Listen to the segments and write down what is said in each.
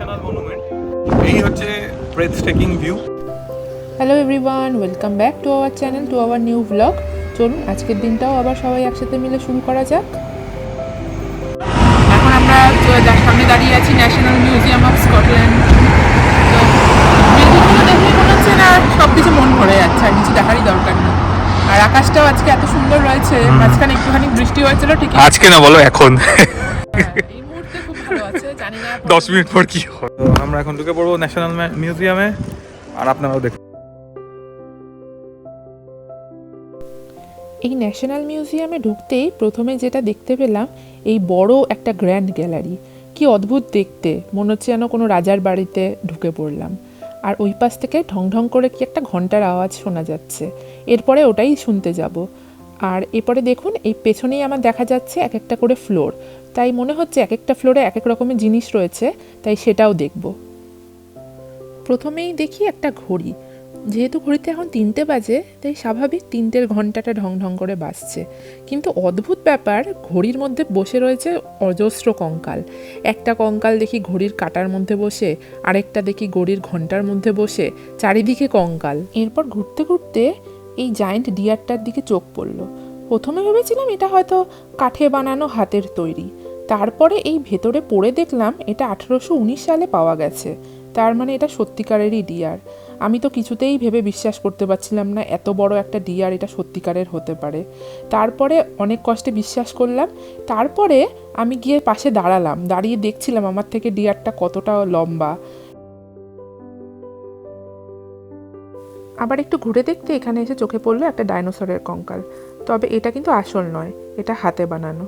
National monument এই হচ্ছে breathtaking view hello everyone welcome back to our channel to our new vlog চলুন আজকের দিনটাও আবার সবাই একসাথে মিলে শুরু করা যাক। এখন আমরা যার সামনে দাঁড়িয়ে আছি ন্যাশনাল মিউজিয়াম অফ স্কটল্যান্ড বিল্ডিংগুলো দেখে মনে হচ্ছে না সব কিছু মন ভরে যাচ্ছে আর কিছু দেখারই দরকার নেই। আর আকাশটাও আজকে এত সুন্দর রয়েছে মাঝখানে একটুখানি বৃষ্টি হয়েছিল ঠিকই আজকে না বলো এখন এই মুহূর্তে খুব ভালো আছে জানি না দশ মিনিট পর কি তো আমরা এখন ঢুকে পড়ব ন্যাশনাল মিউজিয়ামে আর আপনারাও দেখুন। এই ন্যাশনাল মিউজিয়ামে ঢুকতেই প্রথমে যেটা দেখতে পেলাম এই বড় একটা গ্র্যান্ড গ্যালারি কি অদ্ভুত দেখতে মনে হচ্ছে যেন কোনো রাজার বাড়িতে ঢুকে পড়লাম। আর ওই পাশ থেকে ঢং ঢং করে কি একটা ঘণ্টার আওয়াজ শোনা যাচ্ছে। এরপরে ওটাই শুনতে যাব। আর এরপরে দেখুন, এই পেছনেই আমার দেখা যাচ্ছে এক একটা করে ফ্লোর তাই মনে হচ্ছে এক একটা ফ্লোরে এক এক রকমের জিনিস রয়েছে, তাই সেটাও দেখব। প্রথমেই দেখি একটা ঘড়ি। যেহেতু ঘড়িতে এখন তিনটে বাজে, তাই স্বাভাবিক তিনটের ঘন্টাটা ঢং ঢং করে বাজছে। কিন্তু অদ্ভুত ব্যাপার, ঘড়ির মধ্যে বসে রয়েছে অজস্র কঙ্কাল। একটা কঙ্কাল দেখি ঘড়ির কাটার মধ্যে বসে, আরেকটা দেখি ঘড়ির ঘণ্টার মধ্যে বসে, চারিদিকে কঙ্কাল। এরপর ঘুরতে ঘুরতে এই জায়েন্ট ডিয়ারটার দিকে চোখ পড়ল। প্রথমে ভেবেছিলাম এটা হয়তো কাঠে বানানো হাতের তৈরি। তারপরে এই ভেতরে পড়ে দেখলাম এটা আঠেরোশো উনিশ সালে পাওয়া গেছে। তার মানে এটা সত্যিকারেরই ডিয়ার আমি তো কিছুতেই ভেবে বিশ্বাস করতে পারছিলাম না এত বড় একটা ডিয়ার এটা সত্যিকারের হতে পারে। তারপরে অনেক কষ্টে বিশ্বাস করলাম। তারপরে আমি গিয়ে পাশে দাঁড়ালাম। দাঁড়িয়ে দেখছিলাম আমার থেকে ডিয়ারটা কতটা লম্বা। আবার একটু ঘুরে দেখতে এখানে এসে চোখে পড়ল একটা ডাইনোসরের কঙ্কাল। তবে এটা কিন্তু আসল নয়, এটা হাতে বানানো।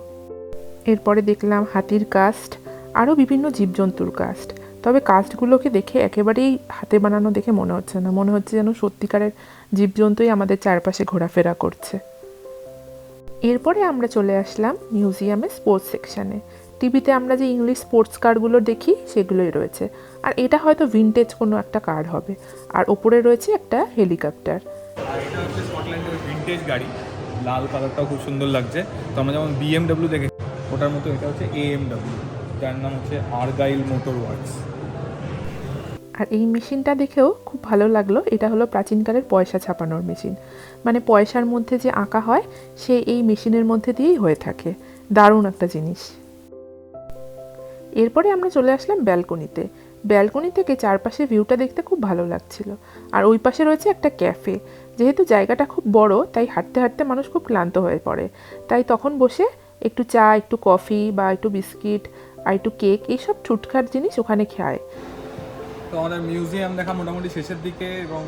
এরপরে দেখলাম হাতির কাস্ট, আরও বিভিন্ন জীবজন্তুর কাস্ট। তবে কাস্টগুলোকে দেখে একেবারেই হাতে বানানো দেখে মনে হচ্ছে না, মনে হচ্ছে যেন সত্যিকারের জীবজন্তুই আমাদের চারপাশে ঘোরাফেরা করছে। এরপরে আমরা চলে আসলাম মিউজিয়ামে স্পোর্টস সেকশানে। টিভিতে আমরা যে ইংলিশ স্পোর্টস কারগুলো দেখি সেগুলোই রয়েছে। আর এটা হয়তো ভিনটেজ কোনো একটা কার হবে। আর ওপরে রয়েছে একটা হেলিকপ্টার এটা হচ্ছে স্কটল্যান্ডের ভিন্টেজ গাড়ি। লাল কালারটাও খুব সুন্দর লাগছে। তো আমরা যেমন বিএমডব্লিউ দেখে ওটার মতো এটা হচ্ছে এএমডব্লিউ যার নাম হচ্ছে আরগাইল মোটর ওয়ার্কস আর এই মেশিনটা দেখেও খুব ভালো লাগল। এটা হলো প্রাচীনকালের পয়সা ছাপানোর মেশিন। মানে পয়সার মধ্যে যে আঁকা হয় সে এই মেশিনের মধ্যে দিয়েই হয়ে থাকে। দারুণ একটা জিনিস। এরপরে আমরা চলে আসলাম ব্যালকনিতে। ব্যালকনি থেকে চারপাশে ভিউটা দেখতে খুব ভালো লাগছিল। আর ওই পাশে রয়েছে একটা ক্যাফে। যেহেতু জায়গাটা খুব বড়, তাই হাঁটতে হাঁটতে মানুষ খুব ক্লান্ত হয়ে পড়ে। তাই তখন বসে একটু চা, একটু কফি বা একটু বিস্কিট আর একটু কেক এইসব ছুটখাট জিনিস ওখানে খায়। তো আমাদের মিউজিয়াম দেখা মোটামুটি শেষের দিকে এবং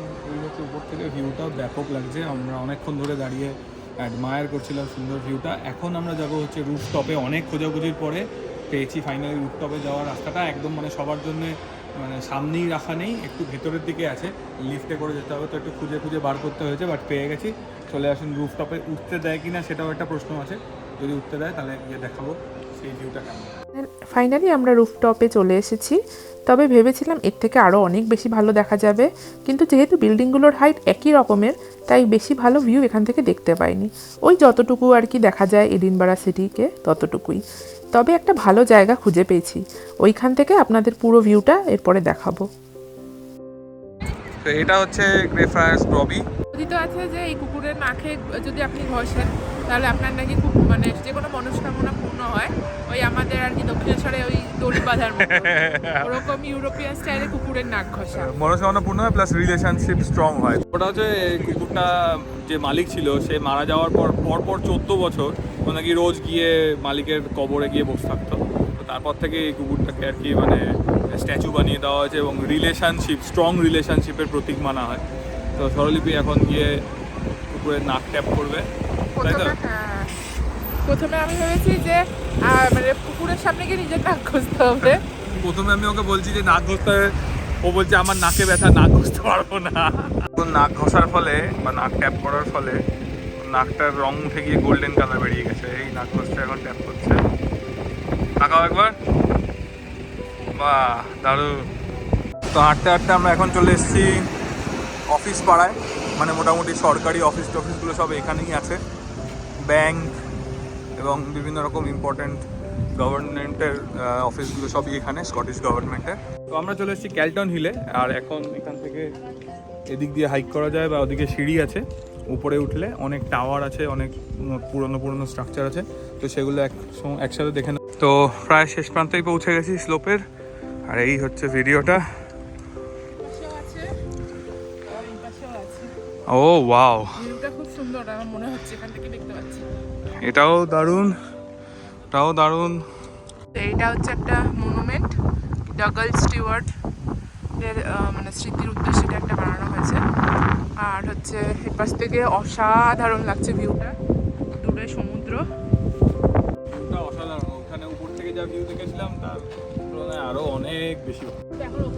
উপর থেকে ভিউটাও ব্যাপক লাগছে। আমরা অনেকক্ষণ ধরে দাঁড়িয়ে অ্যাডমায়ার করছিলাম সুন্দর ভিউটা। এখন আমরা যাব হচ্ছে রুফটপে অনেক খোঁজাখুঁজির পরে। পেয়েছি ফাইনালি রুফটপে যাওয়ার রাস্তাটা। একদম মানে সবার জন্য মানে সামনেই রাখা নেই, একটু ভেতরের দিকে আছে। লিফটে করে যেতে হবে, তো একটু খুঁজে খুঁজে বার করতে হয়েছে বাট পেয়ে গেছি। চলে আসুন রুফটপে উঠতে দেয় কি না সেটাও একটা প্রশ্ন আছে। যদি উঠতে দেয়, তাহলে গিয়ে দেখাবো সেই ভিউটা কেমন। ফাইনালি আমরা রুফটপে চলে এসেছি। তবে ভেবেছিলাম এর থেকে আরও অনেক বেশি ভালো দেখা যাবে। কিন্তু যেহেতু বিল্ডিংগুলোর হাইট একই রকমের, তাই বেশি ভালো ভিউ এখান থেকে দেখতে পাইনি। ওই যতটুকু আর কি দেখা যায় এডিনবারা সিটিকে ততটুকুই। তবে একটা ভালো জায়গা খুঁজে পেয়েছি। ওইখান থেকে আপনাদের পুরো ভিউটা এরপরে দেখাবো। তো এটা হচ্ছে গ্রেফায়ার্স ব্রবি কথিত আছে যে এই কুকুরের নাকে যদি আপনি ঘষেন তাহলে আপনার নাকি খুব মানে যে কোনো মনস্কামনা পূর্ণ হয়। ওই আমাদের আর কি দক্ষিণেশ্বরে ওই দড়ি বাঁধার মতো। ওরকম ইউরোপিয়ান স্টাইলে কুকুরের নাক ঘষা। মনস্কামনা পূর্ণ হয় প্লাস রিলেশনশিপ স্ট্রং হয়। ওটা হচ্ছে এই কুকুরটা যে মালিক ছিল সে মারা যাওয়ার পর পর পর চোদ্দ বছর ও নাকি রোজ গিয়ে মালিকের কবরে গিয়ে বসে থাকতো। তো তারপর থেকে এই কুকুরটাকে আর কি মানে স্ট্যাচু বানিয়ে দেওয়া হয়েছে এবং রিলেশনশিপ স্ট্রং রিলেশনশিপের প্রতীক মানা হয়। তো স্বরলিপি এখন গিয়ে কুকুরের নাক ট্যাপ করবে তাই তো? প্রথমে হ্যাঁ। প্রথমে আমি ভেবেছি যে মানে পুকুরের সামনে গিয়ে নিজের নাক ঘষতে হবে। প্রথমে আমি ওকে বলছি যে নাক ঘষতে হবে। ও বলছে আমার নাকে ব্যথা নাক ঘষতে পারব না। এখন নাক ঘষার ফলে বা নাক ট্যাপ করার ফলে নাকটার রং উঠে গিয়ে গোল্ডেন কালার বেরিয়ে গেছে। এই নাক ঘষতে এখন ট্যাপ করছে। তাকাও একবার। বাহ দারুণ। তো হাঁটতে হাঁটতে আমরা এখন চলে এসেছি অফিস পাড়ায় মানে মোটামুটি সরকারি অফিস টফিসগুলো সব এখানেই আছে। ব্যাংক এবং বিভিন্ন রকম ইম্পর্ট্যান্ট গভর্নমেন্টের অফিসগুলো সবই এখানে স্কটিশ গভর্নমেন্টের তো আমরা চলে এসেছি ক্যালটন হিলে, আর এখন এখান থেকে এদিক দিয়ে হাইক করা যায় বা ওদিকে সিঁড়ি আছে, উপরে উঠলে অনেক টাওয়ার আছে, অনেক পুরনো পুরনো স্ট্রাকচার আছে, তো সেগুলো এক একসাথে দেখে তো প্রায় শেষ প্রান্তেই পৌঁছে গেছি স্লোপের, আর এই হচ্ছে ভিডিওটা ও ওয়াও ভিউটা খুব সুন্দর আমার মনে হচ্ছে এখান থেকে দেখতে পাচ্ছি। এটাও দারুণ এটাও দারুণ। এইটা হচ্ছে একটা মনুমেন্ট ডাগল স্টিওয়ার্ড এর মানে স্মৃতির উদ্দেশ্যে এটা একটা বানানো হয়েছে। আর হচ্ছে এর পাশ থেকে অসাধারণ লাগছে ভিউটা দূরে সমুদ্র। অসাধারণ ওখানে উপর থেকে যা ভিউ দেখেছিলাম তার তুলনায় আরও অনেক বেশি এখন ওই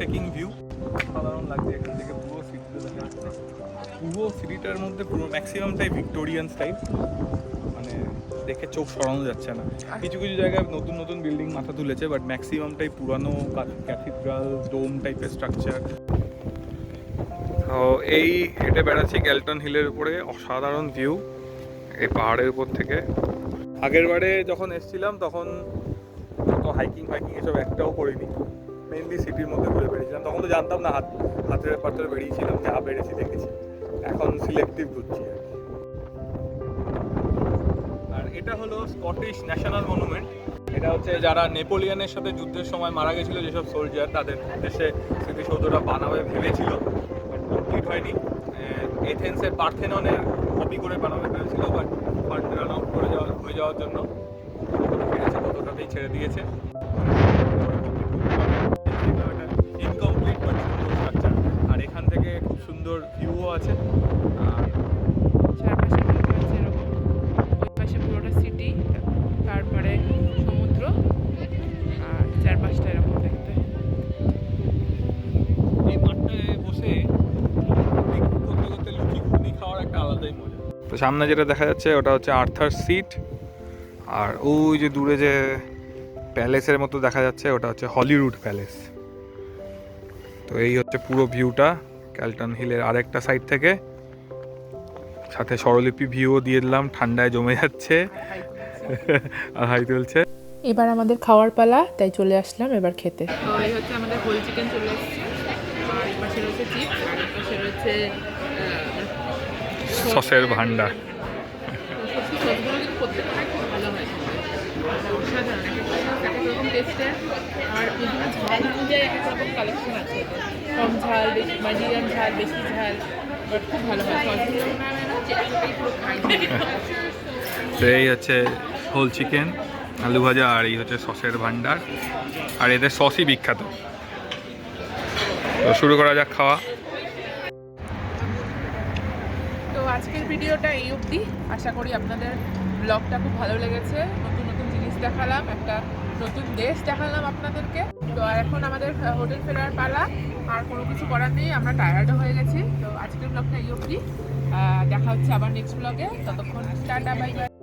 টেকিং ভিউ সাধারণ লাগছে এখান থেকে, পুরো সিটিটা দেখা যাচ্ছে পুরো সিটিটার মধ্যে পুরো ম্যাক্সিমামটাই ভিক্টোরিয়ান টাইপ মানে দেখে চোখ সরানো যাচ্ছে না। কিছু কিছু জায়গায় নতুন নতুন বিল্ডিং মাথা তুলেছে বাট ম্যাক্সিমামটাই পুরানো ক্যাথিড্রাল ডোম টাইপের স্ট্রাকচার তো এই হেঁটে বেড়াচ্ছি গ্যালটন হিলের উপরে, অসাধারণ ভিউ এই পাহাড়ের উপর থেকে। আগের বারে যখন এসছিলাম, তখন তো হাইকিং ফাইকিং এসব একটাও করিনি। মেনলি সিটির মধ্যে ঘুরে বেরিয়েছিলাম তখন তো জানতাম না, হাত, হাতের পাত্রে বেরিয়েছিলাম, যা বেড়েছি দেখেছি। এখন সিলেক্টিভ ঘুরছি আর এটা হলো স্কটিশ ন্যাশনাল মনুমেন্ট এটা হচ্ছে যারা নেপোলিয়নের সাথে যুদ্ধের সময় মারা গেছিল, যেসব সোলজার তাদের উদ্দেশ্যে স্মৃতিসৌধটা বানাবে ভেবেছিল বাট কমপ্লিট হয়নি। এথেন্সের পার্থেননের কপি করে বানাবে ভেবেছিল বাট ফান্ড রান আউট করে যাওয়া, হয়ে যাওয়ার জন্য। কতটাতেই ছেড়ে দিয়েছে। আছে। আর চারপাশে ভিউটা আছে এরকম। ওই পাশে পুরোটা সিটি তারপরে সমুদ্র আর চারপাশটা এরকম দেখতে। এই মাঠটায় বসে করতে করতে লুচি ঘুগনি খাওয়ার একটা আলাদাই মজা। তো সামনে যেটা দেখা যাচ্ছে ওটা হচ্ছে আর্থার সিট। আর ওই যে দূরে যে প্যালেসের মতো দেখা যাচ্ছে ওটা হচ্ছে হলিউড প্যালেস। তো এই হচ্ছে পুরো ভিউটা ক্যালটন হিলের আরেকটা সাইড থেকে। সাথে স্বরলিপি ভিউও দিয়ে দিলাম ঠান্ডায় জমে যাচ্ছে। আর হাই তুলছে। এবার আমাদের খাওয়ার পালা তাই চলে আসলাম এবার খেতে। তো এই হচ্ছে আমাদের হোল চিকেন চলে এসেছে। আর এই পাশে রয়েছে চিপস আর পাশে রয়েছে সসের ভান্ডার। আর বিভিন্ন ঝাল অনুযায়ী এক রকম কালেকশন আছে। কম ঝাল বেশি ঝাল বেশি ঝাল বাট খুব ভালো তো এই হচ্ছে হোল চিকেন আলু ভাজা আর এই হচ্ছে সসের ভান্ডার আর এদের সসই বিখ্যাত। তো শুরু করা যাক খাওয়া। তো আজকের ভিডিওটা এই অবধি। আশা করি আপনাদের ব্লগটা খুব ভালো লেগেছে। নতুন নতুন জিনিস দেখালাম। একটা নতুন দেশ দেখালাম আপনাদেরকে। তো এখন আমাদের হোটেল ফেরার পালা। আর কোনো কিছু করার নেই, আমরা টায়ার্ডও হয়ে গেছি। তো আজকের ব্লগটা এই অবধি। দেখা হচ্ছে আবার নেক্সট ব্লগে ততক্ষণ টাটা বাই বাই